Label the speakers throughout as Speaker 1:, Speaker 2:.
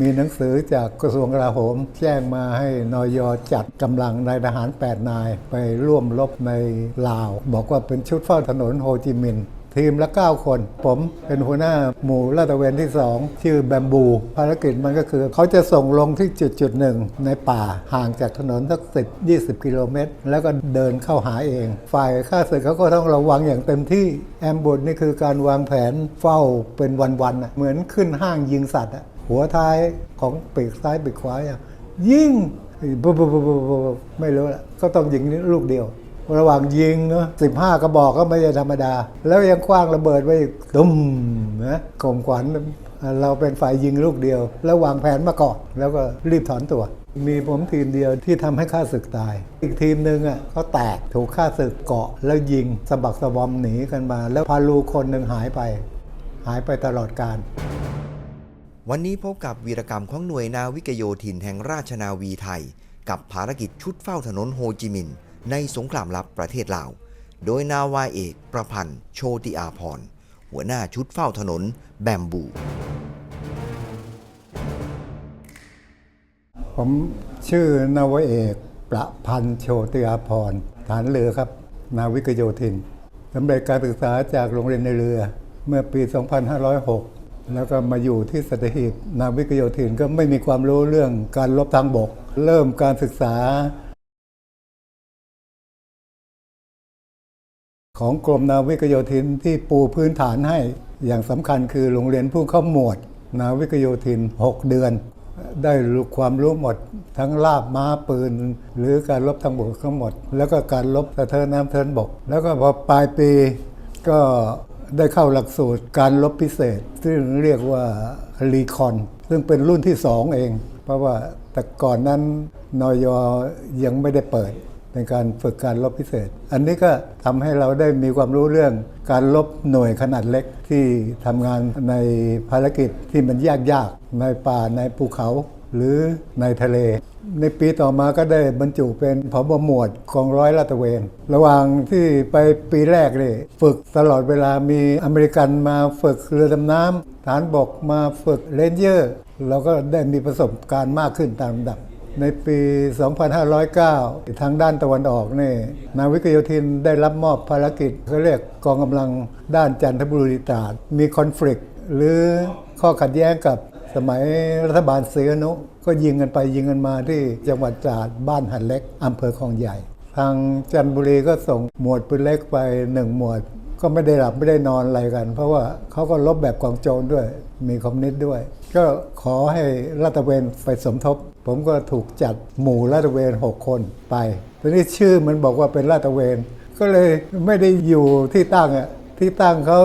Speaker 1: มีหนังสือจากกระทรวงกลาโหม แจ้งมาให้นอยจัดกำลังนายทหาร 8 นาย ไปร่วมรบในลาว บอกว่าเป็นชุดเฝ้าถนนโฮจิมินห์ทีมละ 9 คน ผมเป็นหัวหน้าหมู่ลาดตระเวนที่ 2 ชื่อแบมบู ภารกิจมันก็คือ เขาจะส่งลงที่จุดจุดหนึ่งในป่าห่างจากถนนสักสิบยี่สิบกิโลเมตร แล้วก็เดินเข้าหาเอง ฝ่ายข้าศึกเขาก็ต้องระวังอย่างเต็มที่แอมบุดนี่คือการวางแผนเฝ้าเป็นวันๆน่ะเหมือนขึ้นห้างยิงสัตว์อะ หัวท้ายของปีกซ้ายปีกขวาอะยิงปุ๊บปุ๊บปุ๊บปุ๊บปุ๊บไม่รู้ละก็ต้องยิงนี่ลูกเดียว ระหว่างยิงเนาะสิบห้ากระบอกก็ไม่ใช่ธรรมดา แล้วยังคว้างระเบิดไว้อีกตุ้มนะข่มขวัญเราเป็นฝ่ายยิงลูกเดียว แล้ววางแผนมาก่อนแล้วก็รีบถอนตัว มีผมทีมเดียวที่ทำให้ข้าศึกตาย อีกทีมหนึ่งอะเขาแตกถูกข้าศึกเกาะ แล้วยิงสะบักสะบอมหนีกันมา แล้วพาลูคนหนึ่งหายไป หายไปตลอดการ
Speaker 2: วันนี้พบกับวีรกรรมของหน่วยนาวิกโยธินแห่งราชนาวีไทย กับภารกิจชุดเฝ้าถนนโฮจิมินห์ในสงครามลับประเทศลาว โดยนาวาเอกประพันธ์ โชติอาพรหัวหน้าชุดเฝ้าถนนแบมบู
Speaker 1: ผมชื่อนาวาเอกประพันธ์โชติอาพรฐานเรือครับ นาวิกโยธินสำเร็จการศึกษาจากโรงเรียนในเรือเมื่อปี 2506 แล้วก็มาอยู่ที่สัตหีบนาวิกโยธินก็ไม่มีความรู้เรื่องการลบทางบก เริ่มการศึกษา ของกรมนาวิกโยธินที่ปูพื้นฐานให้ อย่างสำคัญคือโรงเรียนผู้เข้าหมวด นาวิกโยธิน 6 เดือน ได้รู้ความรู้หมด ทั้งลาบม้าปืน หรือการลบทางบกทั้งหมด แล้วก็การลบสะเทินน้ำเทินบก แล้วก็พอปลายปีก็ ได้เข้าหลักสูตรการลบพิเศษ ซึ่งเรียกว่ารีคอนซึ่งเป็นรุ่นที่สองเอง เพราะว่าแต่ก่อนนั้นนอยยังไม่ได้เปิดเป็นการฝึกการลบพิเศษ อันนี้ก็ทำให้เราได้มีความรู้เรื่องการลบหน่วยขนาดเล็กที่ทำงานในภารกิจที่มันยากๆ ในป่าในภูเขา หรือในทะเล ในปีต่อมาก็ได้บรรจุเป็นผบหมวดกองร้อยลาดตระเวน ระหว่างที่ไปปีแรกเลยฝึกตลอดเวลามีอเมริกันมาฝึกเรือดำน้ำฐานบกมาฝึกเรนเจอร์เราก็ได้มีประสบการณ์มากขึ้นตามลำดับ ในปี 2509 ทางด้านตะวันออกนี่นาวิกโยธินได้รับมอบภารกิจเขาเรียกกองกำลังด้านจันทบุรีตราดมีคอนฟ lict หรือข้อขัดแย้งกับ สมัยรัฐบาลเสียนุก็ยิงกันไปยิงกันมาที่จังหวัดตราดบ้านหันเล็กอำเภอคลองใหญ่ ทางจันทบุรีก็ส่งหมวดปืนเล็กไปหนึ่งหมวด ก็ไม่ได้หลับไม่ได้นอนอะไรกัน เพราะว่าเขาก็ลบแบบกองโจรด้วย มีคอมมิวนิสต์ด้วย ก็ขอให้ลาดตเวนไปสมทบ ผมก็ถูกจัดหมู่ลาดตเวน6คนไปทีนี้ชื่อมันบอกว่าเป็นลาดตเวน ก็เลยไม่ได้อยู่ที่ตั้งอะ ที่ตั้งเขา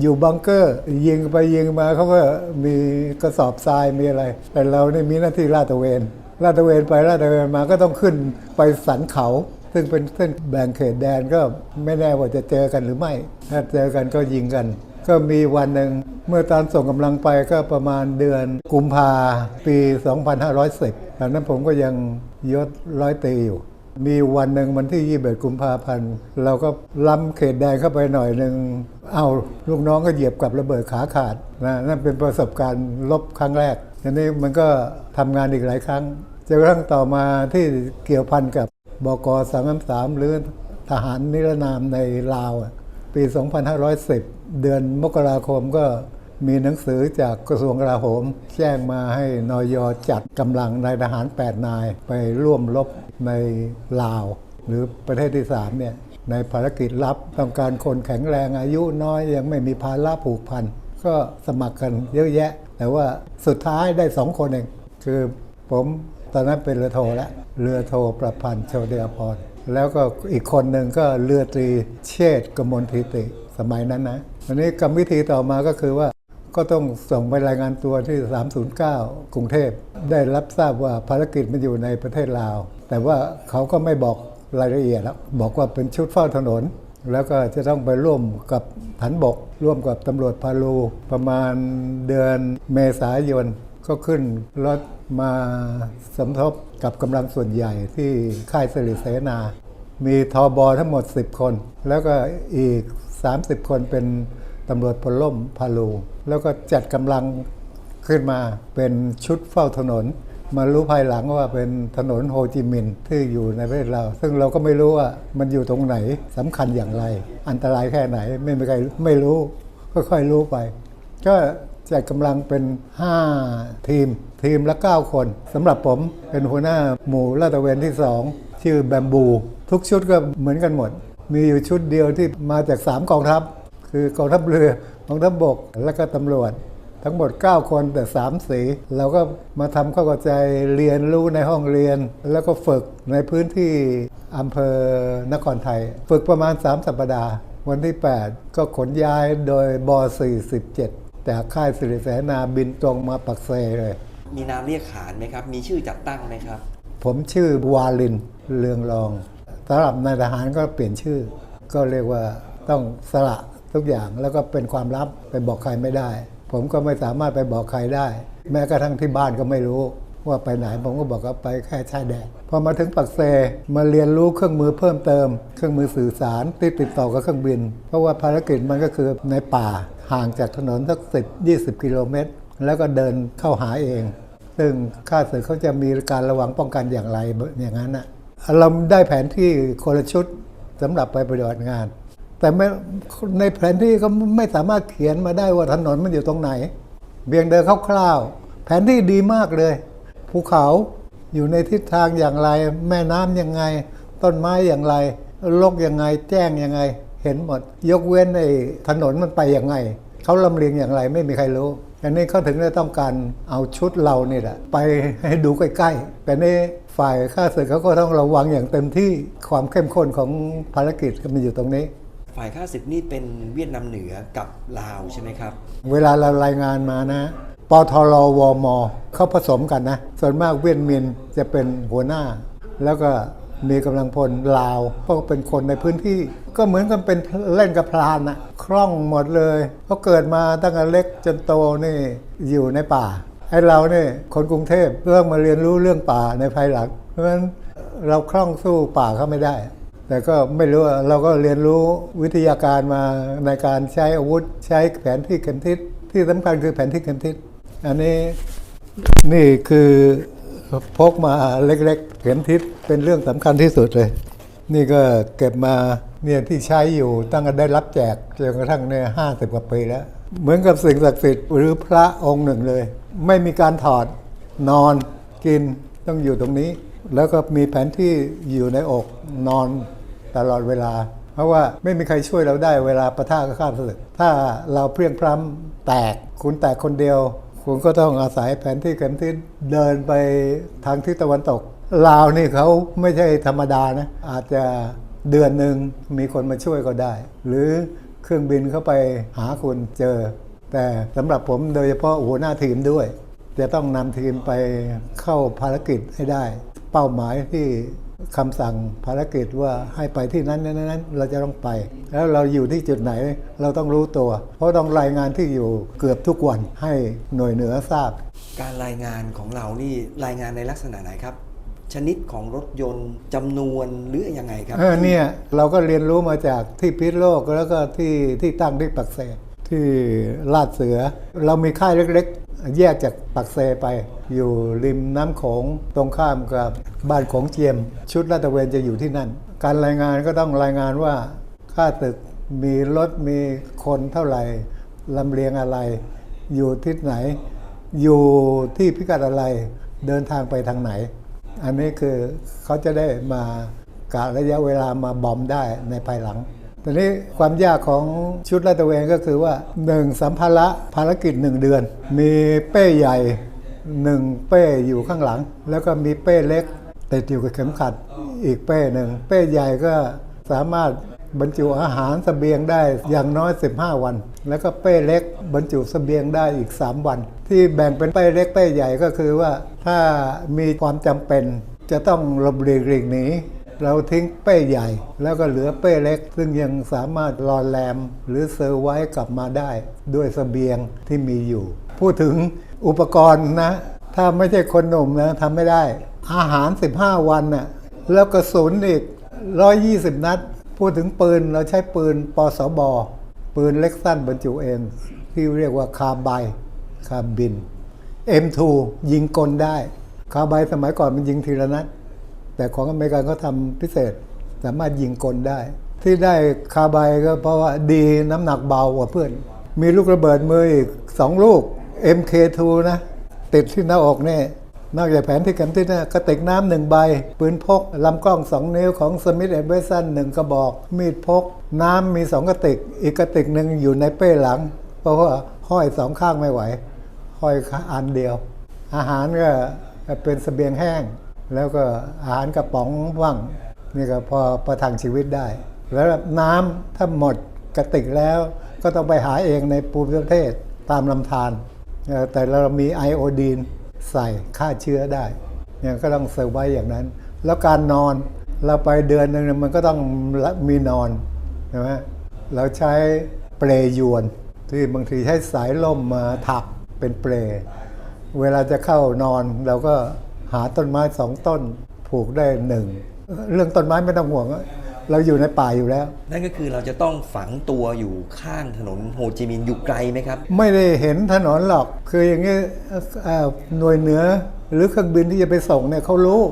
Speaker 1: อยู่บังเกอร์ ยิงไปยิงมาเขาก็มีกระสอบทรายมีอะไร แต่เราเนี่ยมีหน้าที่ลาดตระเวนลาดตระเวนไปลาดตระเวนมาก็ต้องขึ้นไปสันเขา ซึ่งเป็นเส้นแบ่งเขตแดนก็ไม่แน่ว่าจะเจอกันหรือไม่ ถ้าเจอกันก็ยิงกัน ก็มีวันหนึ่งเมื่อตอนส่งกำลังไปก็ประมาณเดือนกุมภาปี 2510ตอนนั้นผมก็ยังยศร้อยตีอยู่ มีวันหนึ่งวันที่ 21 กุมภาพันธ์ เราก็ล้ำเขตแดนเข้าไปหน่อยหนึ่ง เอาลูกน้องก็เหยียบกับระเบิดขาขาดนะนั่นเป็นประสบการณ์ลบครั้งแรกทีนี้มันก็ทำงานอีกหลายครั้งจนกระทั่งต่อมาที่เกี่ยวพันกับบกสามสามหรือทหารนิรนามในลาวอะปี 2510 เดือนมกราคมก็มีหนังสือจากกระทรวงกลาโหม แจ้งมาให้นอยจัดกำลังนายทหาร 8 นายไปร่วมรบ ในลาว หรือประเทศที่3เนี่ยในภารกิจลับต้องการคนแข็งแรงอายุน้อยยังไม่มีภาระผูกพันก็สมัครกันเยอะแยะ แต่ว่าสุดท้ายได้สองคนเอง คือผมตอนนั้นเป็นเรือโทแล้วเรือโทประพันธ์โชติอภรแล้วก็อีกคนหนึ่งก็เรือตรีเชษกมลทิติ สมัยนั้นนะวันนี้กรรมวิธีต่อมาก็คือว่า ก็ต้องส่งไปรายงานตัวที่ 309 กรุงเทพ ได้รับทราบว่าภารกิจมันอยู่ในประเทศลาว แต่ว่าเขาก็ไม่บอกรายละเอียดแล้วบอกว่าเป็นชุดเฝ้าถนน แล้วก็จะต้องไปร่วมกับฐานบก ร่วมกับตำรวจพาลูประมาณเดือนเมษายนก็ขึ้นรถมาสมทบกับกำลังส่วนใหญ่ที่ค่ายสิริเสนา มีทอบอทั้งหมด 10 คน แล้วก็อีก 30 คนเป็น ตำรวจพลล่มพาลู แล้วก็จัดกำลังขึ้นมาเป็นชุดเฝ้าถนน มารู้ภายหลังว่าเป็นถนนโฮจิมินห์ที่อยู่ในประเทศเรา ซึ่งเราก็ไม่รู้ว่ามันอยู่ตรงไหนสำคัญอย่างไร อันตรายแค่ไหนไม่มีใครไม่รู้ค่อยๆรู้ไป ก็จัดกำลังเป็น 5 ทีม ทีมละ 9 คนสำหรับผมเป็นหัวหน้าหมู่ลาดตระเวนที่ 2 ชื่อแบมบู ทุกชุดก็เหมือนกันหมด มีอยู่ชุดเดียวที่มาจาก 3 กองทัพ คือกองทัพเรือกองทัพบก และก็ตำรวจ ทั้งหมด 9 คนแต่ 3 สี เราก็มาทำเข้าเข้าใจเรียนรู้ในห้องเรียน แล้วก็ฝึกในพื้นที่อำเภอนครไทย ฝึกประมาณ 3 สัปดาห์ วันที่ 8 ก็ขนย้ายโดยบ47จากค่ายสิริแสนาบินตรงมาปักเซเลย
Speaker 2: มีนามเรียกขานไหมครับ มีชื่อจัดตั้งไหมครับ
Speaker 1: ผมชื่อวาลินเรืองรองสำหรับนายทหารก็เปลี่ยนชื่อ ก็เรียกว่าต้องสละ ทุกอย่างแล้วก็เป็นความลับไปบอกใครไม่ได้ ผมก็ไม่สามารถไปบอกใครได้ แม้กระทั่งที่บ้านก็ไม่รู้ว่าไปไหนผมก็บอกว่าไปแค่ชายแดนพอมาถึงปักเซมาเรียนรู้เครื่องมือเพิ่มเติม เครื่องมือสื่อสารที่ติดต่อกับเครื่องบิน เพราะว่าภารกิจมันก็คือในป่าห่างจากถนนสักสิบยี่สิบกิโลเมตร แล้วก็เดินเข้าหาเอง ซึ่งข้าศึกเขาจะมีการระวังป้องกันอย่างไรอย่างนั้นนะเราได้แผนที่คนละชุดสำหรับไปปฏิบัติงาน แต่ในแผนที่ก็ไม่สามารถเขียนมาได้ว่าถนนมันอยู่ตรงไหน เบี่ยงเดินคร่าวๆแผนที่ดีมากเลย ภูเขาอยู่ในทิศทางอย่างไร แม่น้ำยังไง ต้นไม้อย่างไรโลกยังไง แจ้งยังไง เห็นหมด ยกเว้นไอ้ถนนมันไปยังไงเขาลำเลียงอย่างไรไม่มีใครรู้อันนี้เขาถึงได้ต้องการเอาชุดเรานี่แหละไปให้ดูใกล้ๆแต่นี่ฝ่ายข้าศึกเขาก็ต้องระวังอย่างเต็มที่ความเข้มข้นของภารกิจก็มีอยู่ตรงนี้
Speaker 2: ฝ่ายข้าศึกนี่เป็นเวียดนามเหนือกับลาวใช่ไหมครับ
Speaker 1: เวลาเรารายงานมานะปทรวมเขาผสมกันนะ ส่วนมากเวียนมินจะเป็นหัวหน้า แล้วก็มีกำลังพลลาวเพราะเป็นคนในพื้นที่ ก็เหมือนกันเป็นเล่นกับพลานนะคล่องหมดเลยเขาเกิดมาตั้งแต่เล็กจนโตนี่อยู่ในป่าไอ้เราเนี่ยคนกรุงเทพเริ่มมาเรียนรู้เรื่องป่าในภายหลังเพราะฉะนั้นเราคล่องสู้ป่าเขาไม่ได้ แต่ก็ไม่รู้เราก็เรียนรู้วิทยาการมาในการใช้อาวุธ ใช้แผนที่เข็มทิศที่สำคัญคือแผนที่เข็มทิศอันนี้นี่คือพกมาเล็กๆเข็มทิศเป็นเรื่องสำคัญที่สุดเลย นี่ก็เก็บมาเนี่ยที่ใช้อยู่ตั้งแต่ได้รับแจกจนกระทั่งเนี่ยห้าสิบกว่าปีแล้ว เหมือนกับสิ่งศักดิ์สิทธิ์หรือพระองค์หนึ่งเลย ไม่มีการถอดนอนกินต้องอยู่ตรงนี้ แล้วก็มีแผนที่อยู่ในอกนอนตลอดเวลา เพราะว่าไม่มีใครช่วยเราได้เวลาประท่ากับข้ามศึกถ้าเราเพลียงพล้ำแตกคุณแตกคนเดียว คุณก็ต้องอาศัยแผนที่กันที่เดินไปทางทิศตะวันตกลาวนี่เขาไม่ใช่ธรรมดานะ อาจจะเดือนหนึ่งมีคนมาช่วยก็ได้ หรือเครื่องบินเข้าไปหาคุณเจอ แต่สำหรับผมโดยเฉพาะหัวหน้าทีมด้วย จะต้องนำทีมไปเข้าภารกิจให้ได้ เป้าหมายที่คำสั่งภารกิจว่าให้ไปที่นั้นนั้นนั้นเราจะต้องไป แล้วเราอยู่ที่จุดไหนเราต้องรู้ตัว เพราะต้องรายงานที่อยู่เกือบทุกวันให้หน่วยเหนือทราบ
Speaker 2: การรายงานของเรานี่รายงานในลักษณะไหนครับ ชนิดของรถยนต์จำนวนหรือยังไงครับ
Speaker 1: เออเนี่ยเราก็เรียนรู้มาจากที่พิษณุโลกแล้วก็ที่ที่ตั้งที่ปักเซที่ลาดเสือ เรามีค่ายเล็กๆ แยกจากปักเซไป อยู่ริมน้ำโขงตรงข้ามกับบ้านโขงเจียม ชุดลาดตระเวนจะอยู่ที่นั่น การรายงานก็ต้องรายงานว่าค่าตึกมีรถมีคนเท่าไหร่ลำเลียงอะไร อยู่ทิศไหน อยู่ที่พิกัดอะไรเดินทางไปทางไหน อันนี้คือเขาจะได้มากะระยะเวลามาบอมได้ในภายหลัง ทีนี้ความยากของชุดลาดตระเวนก็คือว่าหนึ่งสัมภาระภารกิจหนึ่งเดือน มีเป้ใหญ่หนึ่งเป้อยู่ข้างหลัง แล้วก็มีเป้เล็กติดอยู่กับเข็มขัดอีกเป้หนึ่งเป้ใหญ่ก็สามารถบรรจุอาหารสเสบียงได้อย่างน้อย 15 วัน แล้วก็เป้เล็กบรรจุสเสบียงได้อีก 3 วัน ที่แบ่งเป็นเป้เล็กเป้ใหญ่ก็คือว่าถ้ามีความจำเป็นจะต้องหลบหลีกหลีกหนี เราทิ้งเป้ใหญ่ แล้วก็เหลือเป้เล็ก ซึ่งยังสามารถรอแรมหรือเซอร์ไว้กลับมาได้ ด้วยสเสบียงที่มีอยู่ พูดถึงอุปกรณ์นะ ถ้าไม่ใช่คนหนุ่มนะทำไม่ได้ อาหาร 15 วันน่ะแล้วกระสุนอีก 120 นัด พูดถึงปืนเราใช้ปืนปสบปืนเล็กสั้นบรรจุเองที่เรียกว่าคาร์ไบคาบิน M2 ยิงกลได้ คาบด์สมัยก่อนมันยิงทีละนัด แต่ของอเมริกันเขาทำพิเศษ สามารถยิงกลได้ ที่ได้คาบด์ก็เพราะว่าดีน้ำหนักเบากว่าเพื่อน มีลูกระเบิดมืออีกสองลูก MK2 นะ ติดที่หน้าอกเนี่ยนอกจากแผนที่เข็มทิศนะกระติกน้ำหนึ่งใบ ปืนพก ลำกล้องสองนิ้วของสมิธแอนด์เวสันหนึ่งกระบอก มีดพก น้ำมีสองกระติก อีกกระติกหนึ่งอยู่ในเป้หลัง เพราะว่าห้อยสองข้างไม่ไหว ห้อยอันเดียว อาหารก็เป็นเสบียงแห้ง แล้วก็อาหารกระป๋องว่างนี่ก็พอประทังชีวิตได้ แล้วน้ำถ้าหมดกระติกแล้ว ก็ต้องไปหาเองในภูมิประเทศตามลำธารแต่เรามีไอโอดีนใส่ฆ่าเชื้อได้เนี่ยก็ต้องเซอร์ไว้อย่างนั้น แล้วการนอนเราไปเดือนหนึ่งมันก็ต้องมีนอนใช่ไหมเราใช้เปลยวนที่บางทีใช้สายล่มมาถักเป็นเปล เวลาจะเข้านอนเราก็ หาต้นไม้สองต้นผูกได้หนึ่งเรื่องต้นไม้ไม่ต้องห่วง เราอยู่ในป่าอยู่แล้ว
Speaker 3: นั่นก็คือเราจะต้องฝังตัวอยู่ข้างถนนโฮจิมินห์อยู่ไกลไหมครับ
Speaker 1: ไม่ได้เห็นถนนหรอก คืออย่างนี้เอ่อหน่วยเหนือหรือเครื่องบินที่จะไปส่งเนี่ยเขารู้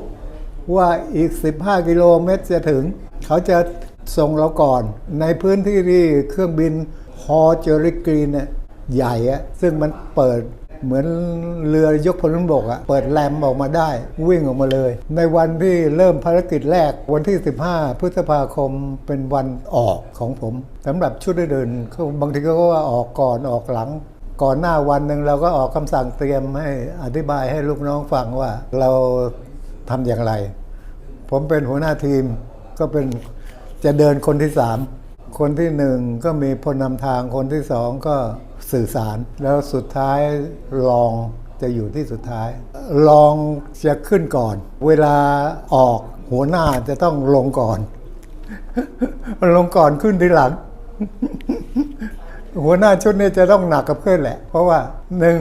Speaker 1: ว่าอีก 15 กิโลเมตรจะถึง เขาจะส่งเราก่อน ในพื้นที่ที่เครื่องบินฮอเจอริกรีนเนี่ยใหญ่อะซึ่งมันเปิด เหมือนเรือยกพลบกอะเปิดแรมออกมาได้ วิ่งออกมาเลย ในวันที่เริ่มภารกิจแรกวันที่ 15 พฤษภาคมเป็นวันออกของผมสำหรับชุดเดินเขาบางทีก็ว่าออกก่อนออกหลังก่อนหน้าวันหนึ่งเราก็ออกคำสั่งเตรียมให้อธิบายให้ลูกน้องฟังว่าเราทำอย่างไร ผมเป็นหัวหน้าทีมก็เป็นจะเดินคนที่สามคนที่หนึ่งก็มีพลนำทางคนที่สองก็ สื่อสาร แล้วสุดท้ายรองจะอยู่ที่สุดท้ายรองจะขึ้นก่อน เวลาออกหัวหน้าจะต้องลงก่อน ลงก่อนขึ้นทีหลัง หัวหน้าชุดนี้จะต้องหนักกับเพื่อนแหละ เพราะว่าหนึ่ง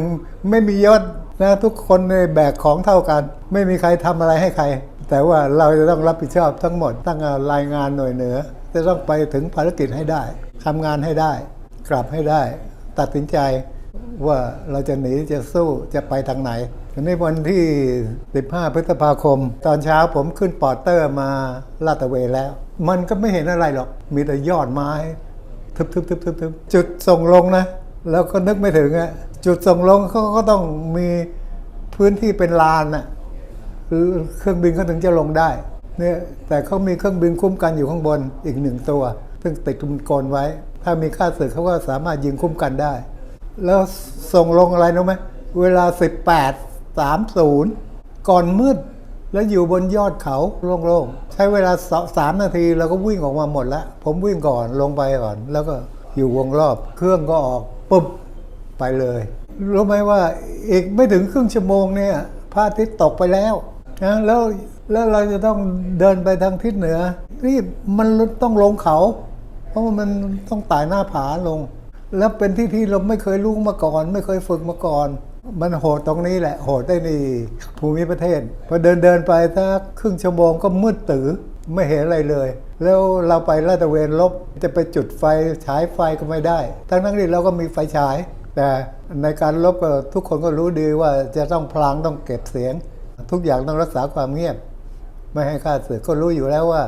Speaker 1: ไม่มียศนะทุกคนในแบกของเท่ากัน ไม่มีใครทำอะไรให้ใคร แต่ว่าเราจะต้องรับผิดชอบทั้งหมด ตั้งรายงานหน่วยเหนือ จะต้องไปถึงภารกิจให้ได้ทำงานให้ได้ กลับให้ได้ ตัดสินใจว่าเราจะหนีจะสู้จะไปทางไหนทีนี้วันที่ 15 พฤษภาคม ตอนเช้าผมขึ้นปอร์เตอร์มาลาดตะเวนแล้ว มันก็ไม่เห็นอะไรหรอก มีแต่ยอดไม้ ทึบทึบทึบทบทึบจุดส่งลงนะ แล้วก็นึกไม่ถึงอะจุดส่งลงเขาก็ต้องมีพื้นที่เป็นลานน่ะคือเครื่องบินเขาถึงจะลงได้เนี่ยแต่เขามีเครื่องบินคุ้มกันอยู่ข้างบนอีกหนึ่งตัว ซึ่งติดทุนกลไว้ ถ้ามีค่าศึกเขาก็สามารถยิงคุ้มกันได้ แล้วส่งลงอะไรรู้ไหมเวลา 18 30 ก่อนมืด แล้วอยู่บนยอดเขาโล่งๆ ใช้เวลาสามนาทีเราก็วิ่งออกมาหมดแล้ว ผมวิ่งก่อนลงไปก่อน แล้วก็อยู่วงรอบ เครื่องก็ออกปุ๊บไปเลย รู้ไหมว่าอีกไม่ถึงครึ่งชั่วโมงเนี่ยพระอาทิตย์ตกไปแล้วนะแล้วแล้วเราจะต้องเดินไปทางทิศเหนือนี่มันต้องลงเขา เพราะว่ามันต้องไต่หน้าผาลง แล้วเป็นที่ที่เราไม่เคยรู้มาก่อน ไม่เคยฝึกมาก่อน มันโหดตรงนี้แหละ โหดได้ในภูมิประเทศพอเดินเดินไปถ้าครึ่งชั่วโมงก็มืดตื้อไม่เห็นอะไรเลย แล้วเราไปลาดตะเวนลบจะไปจุดไฟฉายไฟก็ไม่ได้ ทั้งนั้นที่เราก็มีไฟฉาย แต่ในการลบก็ทุกคนก็รู้ดีว่าจะต้องพลางต้องเก็บเสียง ทุกอย่างต้องรักษาความเงียบ ไม่ให้ค่าศึกก็รู้อยู่แล้วว่า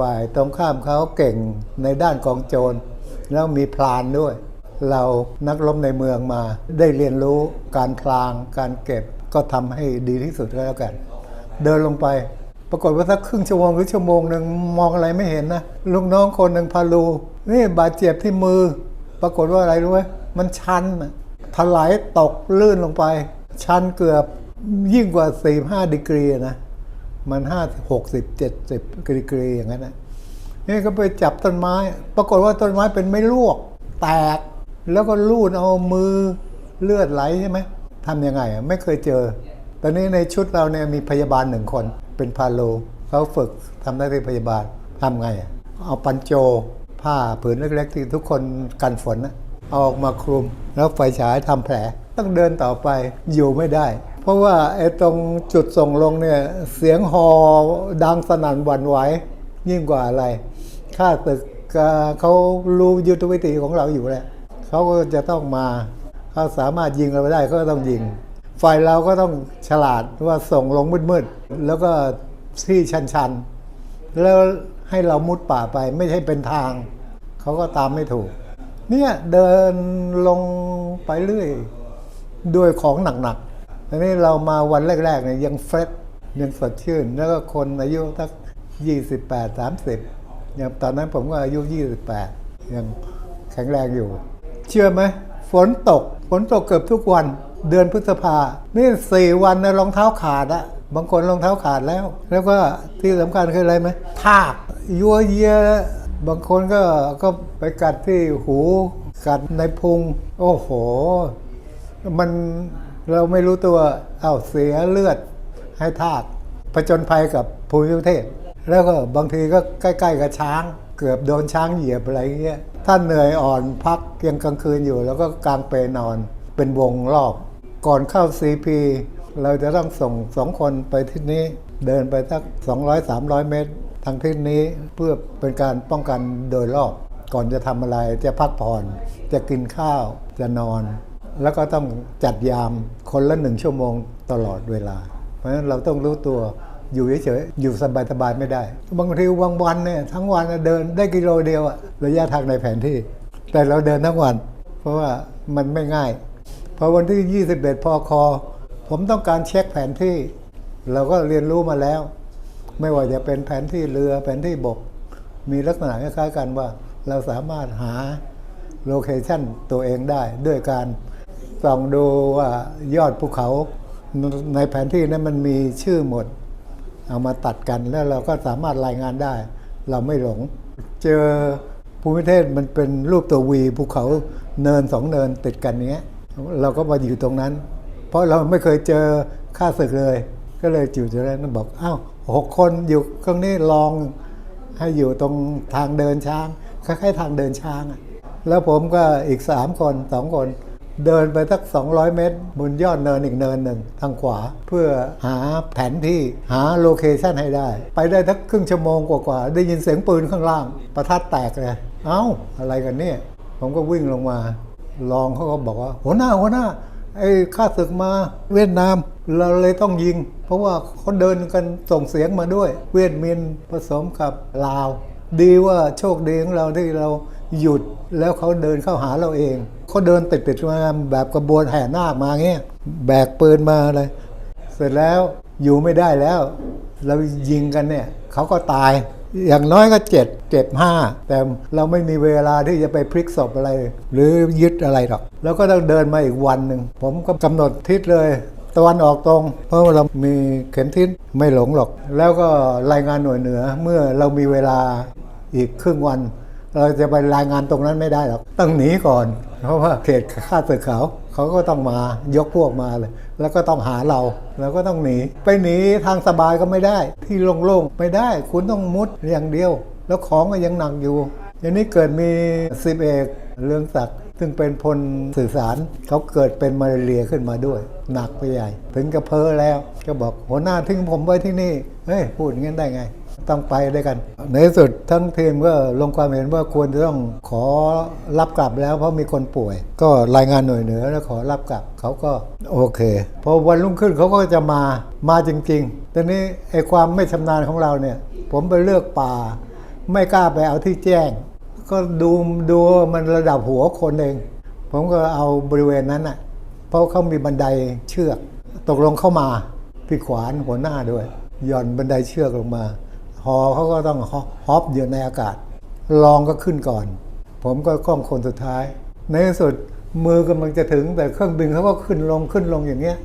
Speaker 1: ฝ่ายตรงข้ามเขาเก่งในด้านกองโจร แล้วมีพลานด้วย เรานักรบในเมืองมาได้เรียนรู้การพลางการเก็บก็ทำให้ดีที่สุดก็แล้วกัน เดินลงไป ปรากฏว่าสักครึ่งชั่วโมงหรือชั่วโมงหนึ่งมองอะไรไม่เห็นนะลูกน้องคนหนึ่งพาลูนี่บาดเจ็บที่มือ ปรากฏว่าอะไรรู้ไหมมันชันน่ะถลายตกลื่นลงไป ชันเกือบยิ่งกว่า4-5ดีกรีนะ มันห้าหกสิบเจ็ดสิบกรีกรีอย่างนั้นนะนี่ก็ไปจับต้นไม้ ปรากฏว่าต้นไม้เป็นไม่ลวก แตก แล้วก็ลูดเอามือเลือดไหลใช่ไหมทำยังไงอะไม่เคยเจอ ตอนนี้ในชุดเราเนี่ยมีพยาบาลหนึ่งคน เป็นพาโลเขาฝึกทำหน้าที่พยาบาลทำไงอะเอาปันโจผ้าผืนเล็กๆที่ทุกคนกันฝนนะเอาออกมาคลุม แล้วไฟฉายทำแผล ต้องเดินต่อไปอยู่ไม่ได้ เพราะว่าไอ้ตรงจุดส่งลงเนี่ยเสียงฮอดังสนั่นหวั่นไหวยิ่งกว่าอะไรข้าตึกเขารู้ยุทธวิธีของเราอยู่แล้วเขาก็จะต้องมาเขาสามารถยิงเราได้เขาก็ต้องยิงฝฝ่ายเราก็ต้องฉลาดว่าส่งลงมืดๆแล้วก็ที่ชันๆแล้วให้เรามุดป่าไปไม่ใช่เป็นทาง เขาก็ตามไม่ถูก เนี่ยเดินลงไปเรื่อย ด้วยของหนักๆทีนี้เรามาวันแรกๆเนี่ยยังเฟรชยังสดชื่น แล้วก็คนอายุสัก28 30อย่างตอนนั้นผมก็อายุ 28 ยังแข็งแรงอยู่ เชื่อไหมฝนตก ฝนตกเกือบทุกวันเดือนพฤษภา นี่สี่วันนะรองเท้าขาดอะบางคนรองเท้าขาดแล้ว แล้วก็ที่สำคัญคืออะไรไหมทากยัวเยียบางคนก็ก็ไปกัดที่หู กัดในพุง โอ้โห มันเราไม่รู้ตัวเอ้าเสียเลือดให้ทากผจญภัยกับภูมิประเทศ แล้วก็บางทีก็ใกล้ๆกับช้าง เกือบโดนช้างเหยียบอะไรเงี้ยถ้าเหนื่อยอ่อนพักยังกลางคืนอยู่ แล้วก็กางเปนอนเป็นวงรอบ ก่อนเข้า CP เราจะต้องส่งสองคนไปทิศนี้เดินไปสัก 200-300 เมตร ทางทิศนี้เพื่อเป็นการป้องกันโดยรอบ ก่อนจะทำอะไรจะพักผ่อน จะกินข้าวจะนอน แล้วก็ต้องจัดยามคนละหนึ่งชั่วโมงตลอดเวลา เพราะฉะนั้นเราต้องรู้ตัวอยู่เฉยๆอยู่สบายๆไม่ได้ บางทีบางวันเนี่ยทั้งวันเดินได้กิโลเดียวอะระยะทางในแผนที่ แต่เราเดินทั้งวัน เพราะว่ามันไม่ง่าย พอวันที่ 21 พอคอ ผมต้องการเช็คแผนที่ เราก็เรียนรู้มาแล้ว ไม่ว่าจะเป็นแผนที่เรือแผนที่บก มีลักษณะคล้ายๆกันว่าเราสามารถหาโลเคชันตัวเองได้ด้วยการ ส่องดูว่ายอดภูเขาในแผนที่นั้นมันมีชื่อหมด เอามาตัดกันแล้วเราก็สามารถรายงานได้ เราไม่หลง เจอภูมิประเทศมันเป็นรูปตัววีภูเขาเนินสองเนินติดกันเนี้ย เราก็มาอยู่ตรงนั้น เพราะเราไม่เคยเจอข้าศึกเลย ก็เลยจิ๋วจะได้นบอกอ้าวหกคนอยู่ข้างนี้ลองให้อยู่ตรงทางเดินช้างคล้ายๆทางเดินช้างอะแล้วผมก็อีกสามคนสองคน เดินไปสัก 200 เมตร บนยอดเนินอีกเนินหนึ่งทางขวา เพื่อหาแผนที่หาโลเคชันให้ได้ ไปได้ทักครึ่งชั่วโมงกว่าๆได้ยินเสียงปืนข้างล่าง ประทัดแตกเลยเอ้าอะไรกันเนี่ย ผมก็วิ่งลงมารองเขาก็บอกว่า หัวหน้าหัวหน้าไอ้ข้าศึกมาเวียดนามเราเลยต้องยิง เพราะว่าเขาเดินกันส่งเสียงมาด้วย เวียดมินผสมกับลาว ดีว่าโชคดีของเราที่เราหยุดแล้วเขาเดินเข้าหาเราเอง เขาเดินติดติดๆมาแบบกระบวนแห่นาคมาเงี้ยแบกปืนมาเลย เสร็จแล้วอยู่ไม่ได้แล้วเรายิงกันเนี่ยเขาก็ตาย อย่างน้อยก็เจ็ดเจ็ดห้าแต่เราไม่มีเวลาที่จะไปพลิกศพอะไร หรือยึดอะไรหรอก แล้วก็ต้องเดินมาอีกวันหนึ่ง ผมก็กำหนดทิศเลยตะวันออกตรง เพราะว่าเรามีเข็มทิศไม่หลงหรอก แล้วก็รายงานหน่วยเหนือเมื่อเรามีเวลาอีกครึ่งวัน เราจะไปรายงานตรงนั้นไม่ได้หรอกต้องหนีก่อน เพราะว่าเขตข้าศึกเขา เขาก็ต้องมายกพวกมาเลย แล้วก็ต้องหาเราเราก็ต้องหนี ไปหนีทางสบายก็ไม่ได้ ที่โล่งๆไม่ได้ คุณต้องมุดอย่างเดียว แล้วของก็ยังหนักอยู่อย่างนี้เกิดมีสิบเอกเรืองศักดิ์ซึ่งเป็นพลสื่อสารเขาเกิดเป็นมาเรียขึ้นมาด้วย หนักไปใหญ่ ถึงกับเพอแล้ว ก็บอกหัวหน้าทิ้งผมไว้ที่นี่เฮ้ยพูดงั้นได้ไง ต้องไปด้วยกัน ในที่สุดทั้งทีมก็ลงความเห็นว่าควรจะต้องขอรับกลับแล้วเพราะมีคนป่วย ก็รายงานหน่วยเหนือแล้วขอรับกลับเขาก็โอเคพอวันรุ่งขึ้นเขาก็จะมามาจริงๆแต่นี้ไอ้ความไม่ชำนาญของเราเนี่ย ผมไปเลือกป่า ไม่กล้าไปเอาที่แจ้ง ก็ดูดูมันระดับหัวคนเอง ผมก็เอาบริเวณนั้นอะเพราะเขามีบันไดเชือก ตกลงเข้ามาพี่ขวานหัวหน้าด้วย หย่อนบันไดเชือกลงมา หอเขาก็ต้องฮอฮอปอยู่ในอากาศ ลองก็ขึ้นก่อน ผมก็คล่องคนสุดท้าย ในที่สุดมือกำลังจะถึงแต่เครื่องบินเขาก็ขึ้นลงขึ้นลงอย่างเงี้ย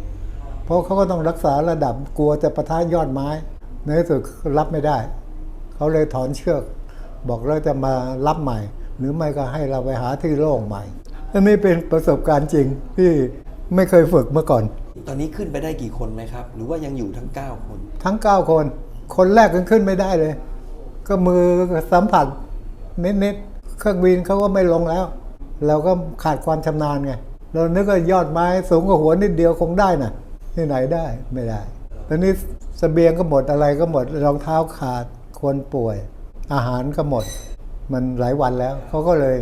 Speaker 1: เพราะเขาก็ต้องรักษาระดับกลัวจะประทะยอดไม้ ในที่สุดรับไม่ได้ เขาเลยถอนเชือก บอกเราจะมารับใหม่ หรือไม่ก็ให้เราไปหาที่โล่งใหม่อันนี้เป็นประสบการณ์จริงที่ไม่เคยฝึกเมื่อก่อน
Speaker 3: ตอนนี้ขึ้นไปได้กี่คนไหมครับ หรือว่ายังอยู่ทั้ง 9 คน
Speaker 1: ทั้ง 9 คน คนแรกกันขึ้นไม่ได้เลย ก็มือสัมผัสนิดๆเครื่องบินเขาก็ไม่ลงแล้ว เราก็ขาดความชำนาญไง เรานึกว่ายอดไม้สูงกว่าหัวนิดเดียวคงได้น่ะที่ไหนได้ไม่ได้ตอนนี้สเสบียงก็หมดอะไรก็หมดรองเท้าขาดคนป่วย อาหารก็หมด มันหลายวันแล้วเขาก็เลย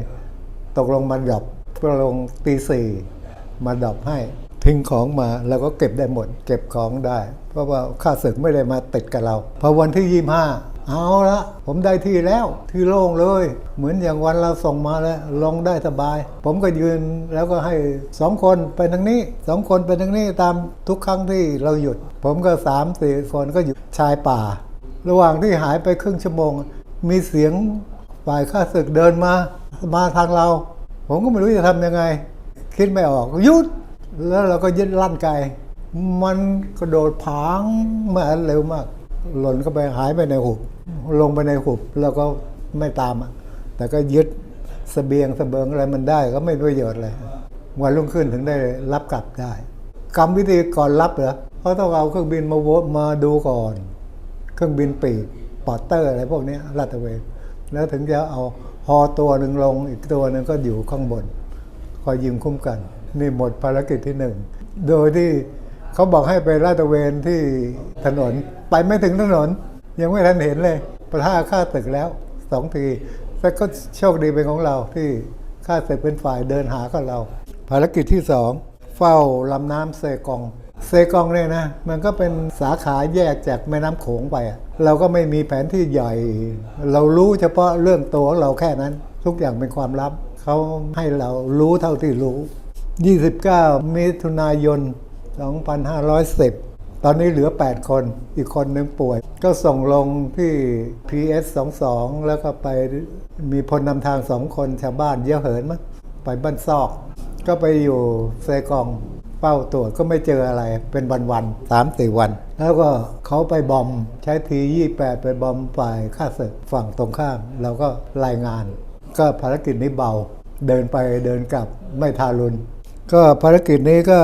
Speaker 1: ตกลงมาดรอปก็ลงตีสี่มาดรอปให้ ทิ้งของมาเราก็เก็บได้หมด เก็บของได้ เพราะว่าข้าศึกไม่ได้มาติดกับเราพอวันที่ยี่ห้าเอาละผมได้ที่แล้วที่โล่งเลย เหมือนอย่างวันเราส่งมาแล้วลงได้สบาย ผมก็ยืนแล้วก็ให้สองคนไปทางนี้สองคนไปทางนี้ตามทุกครั้งที่เราหยุด ผมก็สามสี่คนก็อยู่ชายป่า ระหว่างที่หายไปครึ่งชั่วโมง มีเสียงฝ่ายข้าศึกเดินมามาทางเรา ผมก็ไม่รู้จะทำยังไง คิดไม่ออกหยุด แล้วเราก็ยึดลั่นไกมันกระโดดผางมาเร็วมาก หล่นก็ไปหายไปในหุบ ลงไปในหุบแล้วก็ไม่ตามอะแต่ก็ยึดเสบียงเสเบิงอะไรมันได้ก็ไม่ประโยชน์เลยวันรุ่งขึ้นถึงได้รับกลับได้กรรมวิธีก่อนรับเหรอเขาต้องเอาเครื่องบินมาโวมาดูก่อน เครื่องบินปีกปอตเตอร์อะไรพวกนี้ลาดตระเวนแล้วถึงจะเอาฮอตัวหนึ่งลงอีกตัวหนึ่งก็อยู่ข้างบนคอยยิงคุ้มกัน นี่หมดภารกิจที่หนึ่ง โดยที่เขาบอกให้ไปลาดตระเวนที่ถนน ไปไม่ถึงถนน ยังไม่ทันเห็นเลยประท่าค่าตึกแล้วสองทีแต่ก็โชคดีเป็นของเราที่ค่าศึกเป็นฝ่ายเดินหากับเรา ภารกิจที่สองเฝ้าลำน้ำเซกอง เซกองเนี่ยนะ มันก็เป็นสาขาแยกจากแม่น้ำโขงไป เราก็ไม่มีแผนที่ใหญ่ เรารู้เฉพาะเรื่องตัวของเราแค่นั้น ทุกอย่างเป็นความลับ เขาให้เรารู้เท่าที่รู้ 29 มิถุนายน 2510 ตอนนี้เหลือ 8 คน อีกคนหนึ่งป่วย ก็ส่งลงที่ PS 22 แล้วก็ไปมีพลนำทางสองคนชาวบ้านเยอะเหินมั้งไปบ้านซอก ก็ไปอยู่เซกองเป้าตรวจก็ไม่เจออะไรเป็นวันๆสามสี่วัน แล้วก็เขาไปบอมใช้ทียี่แปดไปบอมฝ่ายข้าศึกฝั่งตรงข้ามเราก็รายงาน ก็ภารกิจนี้เบา เดินไปเดินกลับไม่ทารุณ ก็ภารกิจนี้ก็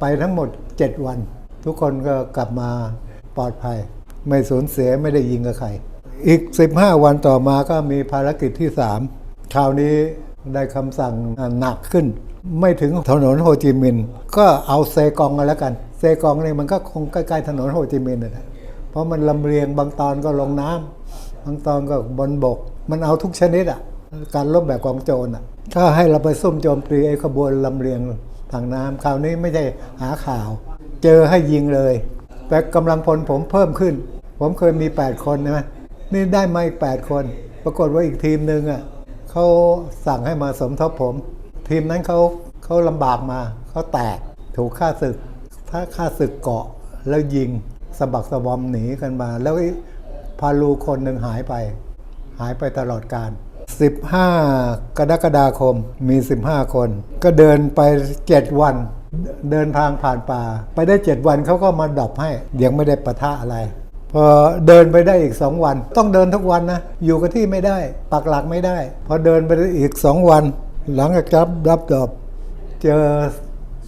Speaker 1: ไปทั้งหมด 7 วัน ทุกคนก็กลับมาปลอดภัย ไม่สูญเสียไม่ได้ยิงกับใคร อีก 15 วันต่อมาก็มีภารกิจที่ 3 คราวนี้ได้คำสั่งหนักขึ้น ไม่ถึงถนนโฮจิมินห์ก็เอาเซกองกันแล้วกัน เซกองนี่มันก็คงใกล้ๆถนนโฮจิมินห์นะเพราะมันลำเลียงบางตอนก็ลงน้ำบางตอนก็บนบก มันเอาทุกชนิดอะ การลบแบบกองโจรอะถ้าให้เราไปซุ่มโจมตีไอ้ขบวนลำเลียงทางน้ำคราวนี้ไม่ใช่หาข่าว เจอให้ยิงเลย แต่กำลังพลผมเพิ่มขึ้น ผมเคยมี 8 คนใช่ไหมนี่ได้มาอีก 8 คน ปรากฏว่าอีกทีมหนึ่งอะเขาสั่งให้มาสมทบผม ทีมนั้นเขาเขาลำบากมาเขาแตกถูกฆ่าศึก ถ้าฆ่าศึกเกาะแล้วยิงสะบักสะบอมหนีกันมา แล้วพาลูคนหนึ่งหายไป หายไปตลอดการ 15 กรกฎาคมมี 15 คน ก็เดินไป 7 วัน เดินทางผ่านป่า ไปได้ 7 วันเขาก็มาดอปให้ยังไม่ได้ประทะอะไร พอเดินไปได้อีก2วัน ต้องเดินทุกวันนะ อยู่กับที่ไม่ได้ ปักหลักไม่ได้ พอเดินไปได้อีก2วัน หลังจากรับรับดอปเจอ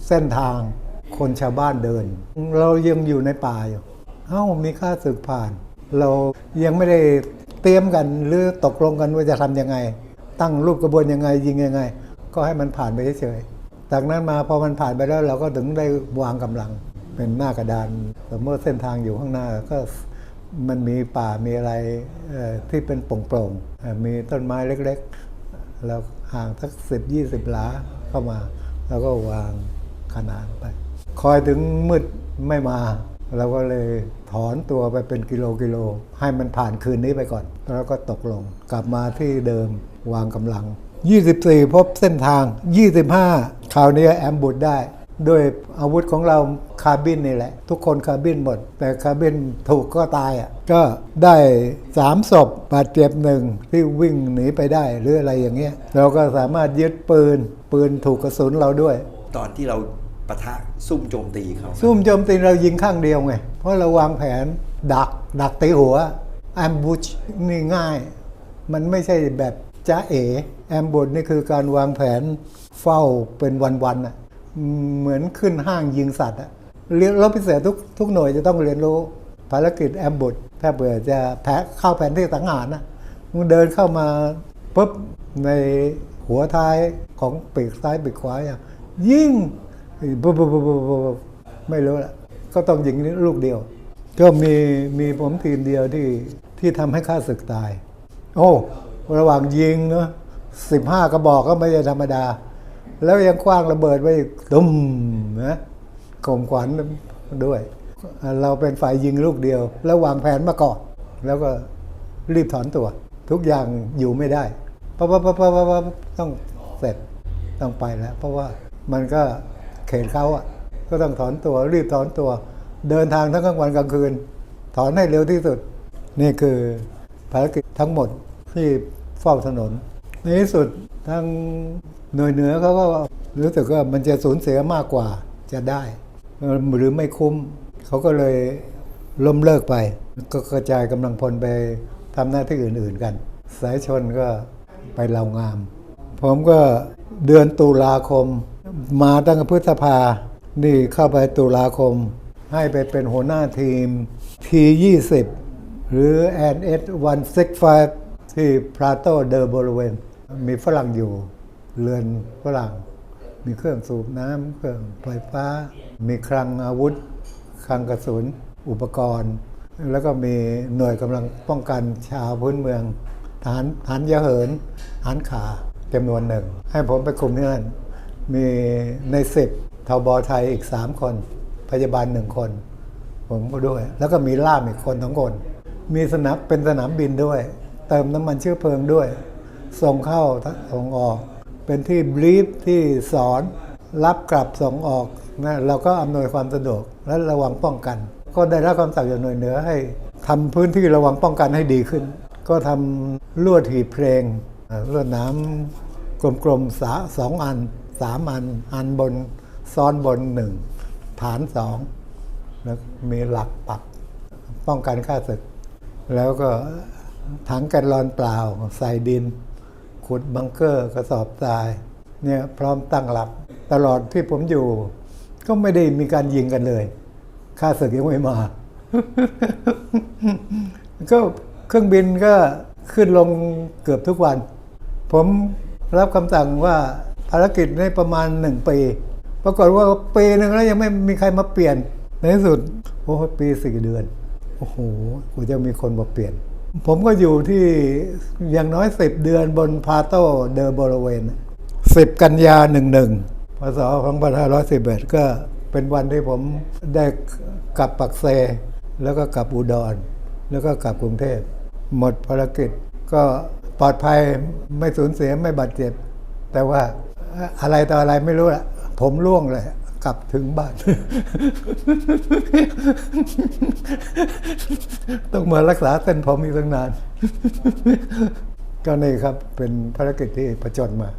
Speaker 1: เส้นทางคนชาวบ้านเดิน เรายังอยู่ในป่าอยู่เอ้ามีค่าศึกผ่าน เรายังไม่ได้ เตรียมกันหรือตกลงกันว่าจะทำยังไง ตั้งรูปกระบวนยังไงยิงยังไง ก็ให้มันผ่านไปเฉยๆจากนั้นมาพอมันผ่านไปแล้วเราก็ถึงได้วางกำลัง เป็นหน้ากระดานสมมติเส้นทางอยู่ข้างหน้าก็มันมีป่ามีอะไรที่เป็นโปร่งๆมีต้นไม้เล็กๆ แล้วห่างสักสิบยี่สิบหลาเข้ามา แล้วก็วางขนานไป คอยถึงมืดไม่มาเราก็เลย ถอนตัวไปเป็นกิโลกิโล ให้มันผ่านคืนนี้ไปก่อน แล้วก็ตกลง กลับมาที่เดิมวางกำลัง 24 พบเส้นทาง 25 คราวนี้แอมบุดได้ด้วยอาวุธของเราคาร์บินนี่แหละ ทุกคนคาร์บินหมด แต่คาร์บินถูกก็ตายอะก็ได้สามศพบาดเจ็บหนึ่งที่วิ่งหนีไปได้หรืออะไรอย่างเงี้ย เราก็สามารถยึดปืน ปืนถูกกระสุนเราด้วย
Speaker 3: ตอนที่เรา ปะทะซุ่มโจมตีเขา
Speaker 1: ซุ่มโจมตีเรายิงข้างเดียวไง เพราะเราวางแผนดักดักตีหัวแอมบูชนี่ง่าย มันไม่ใช่แบบจ้าเอแอมบูชนี่คือการวางแผนเฝ้าเป็นวันๆอะเหมือนขึ้นห้างยิงสัตว์อะเรียนรบพิเศษทุกทุกหน่วยจะต้องเรียนรู้ภารกิจแอมบูชถ้าเบื่อจะแพ้เข้าแผนที่สังหารนะมึงเดินเข้ามาปุ๊บในหัวท้ายของปีกซ้ายปีกขวาอย่างยิง ปุ๊บปุ๊บปุ๊บปุ๊บปุ๊บไม่รู้ละก็ต้องยิงลูกเดียว ก็มีมีผมทีมเดียวที่ที่ทำให้ข้าศึกตาย โอ้ระหว่างยิงเนาะสิบห้ากระบอกก็ไม่ใช่ธรรมดา แล้วยังคว้างระเบิดไว้ตุ้มนะข่มขวัญด้วย เราเป็นฝ่ายยิงลูกเดียว แล้ววางแผนมาก่อนแล้วก็รีบถอนตัว ทุกอย่างอยู่ไม่ได้ปั๊บปั๊บปั๊บปั๊บต้องเสร็จต้องไปแล้ว เพราะว่ามันก็ เขตเขาอะก็ต้องถอนตัวรีบถอนตัว เดินทางทั้งกลางวันกลางคืน ถอนให้เร็วที่สุด นี่คือภารกิจทั้งหมดที่เฝ้าถนน ในที่สุดทางหน่วยเหนือเขาก็รู้สึกว่ามันจะสูญเสียมากกว่าจะได้ หรือไม่คุ้มเขาก็เลยล้มเลิกไป ก็กระจายกำลังพลไปทำหน้าที่อื่น ๆกัน สายชนก็ไปเหลางาม ผมก็เดือนตุลาคม มาตั้งแต่พฤษภา นี่เข้าไปตุลาคม ให้ไปเป็นหัวหน้าทีม T20 หรือ NS 165 ที่พราโตเดอร์บริเวณมีฝรั่งอยู่ เรือนฝรั่ง มีเครื่องสูบน้ำเครื่องไฟฟ้า มีคลังอาวุธ คลังกระสุน อุปกรณ์ แล้วก็มีหน่วยกำลังป้องกันชาวพื้นเมืองฐานฐานยะเหินฐานขาจำนวนหนึ่ง ให้ผมไปคุมที่นั่น มีในสิบทบไทยอีกสามคน พยาบาลหนึ่งคน ผมก็ด้วย แล้วก็มีล่ามอีกคนสองคน มีสนามเป็นสนามบินด้วย เติมน้ำมันเชื้อเพลิงด้วย ส่งเข้าส่งออก เป็นที่บรีฟที่สอนรับกลับส่งออกนะเราก็อำนวยความสะดวกและระวังป้องกัน ก็ได้รับคำสั่งจากหน่วยเหนือให้ทำพื้นที่ระวังป้องกันให้ดีขึ้น ก็ทำลวดหีบเพลงลวดน้ำ กลมๆสาสองอันสามอัน อันบนซ้อนบนหนึ่งฐานสองแล้วมีหลักปักป้องกันค่าศึก แล้วก็ถังแกลลอนเปล่าใส่ดิน ขุดบังเกอร์กระสอบทรายเนี่ยพร้อมตั้งรับตลอดที่ผมอยู่ ก็ไม่ได้มีการยิงกันเลย ค่าศึกยังไม่มา ก็เครื่องบินก็ขึ้นลงเกือบทุกวัน ผม รับคำสั่งว่าภารกิจในประมาณหนึ่งปีปรากฏว่าปีหนึ่งแล้วยังไม่มีใครมาเปลี่ยน ในที่สุดโอ้ปีสี่เดือนโอ้โหกูจะมีคนมาเปลี่ยน ผมก็อยู่ที่อย่างน้อยสิบเดือนบนพาโตเดอบริเวณสิบกันยาหนึ่งหนึ่งพศของพันห้าร้อยสิบเอ็ดก็เป็นวันที่ผมได้กลับปักเซ แล้วก็กลับอุดร แล้วก็กลับกรุงเทพ หมดภารกิจก็ ปลอดภัยไม่สูญเสียไม่บาดเจ็บ แต่ว่าอะไรต่ออะไรไม่รู้ละผมร่วงเลย กลับถึงบ้าน ต้องมารักษาเส้นผมอีกตั้งนาน ก็นี่ครับเป็นภารกิจที่ประจนมา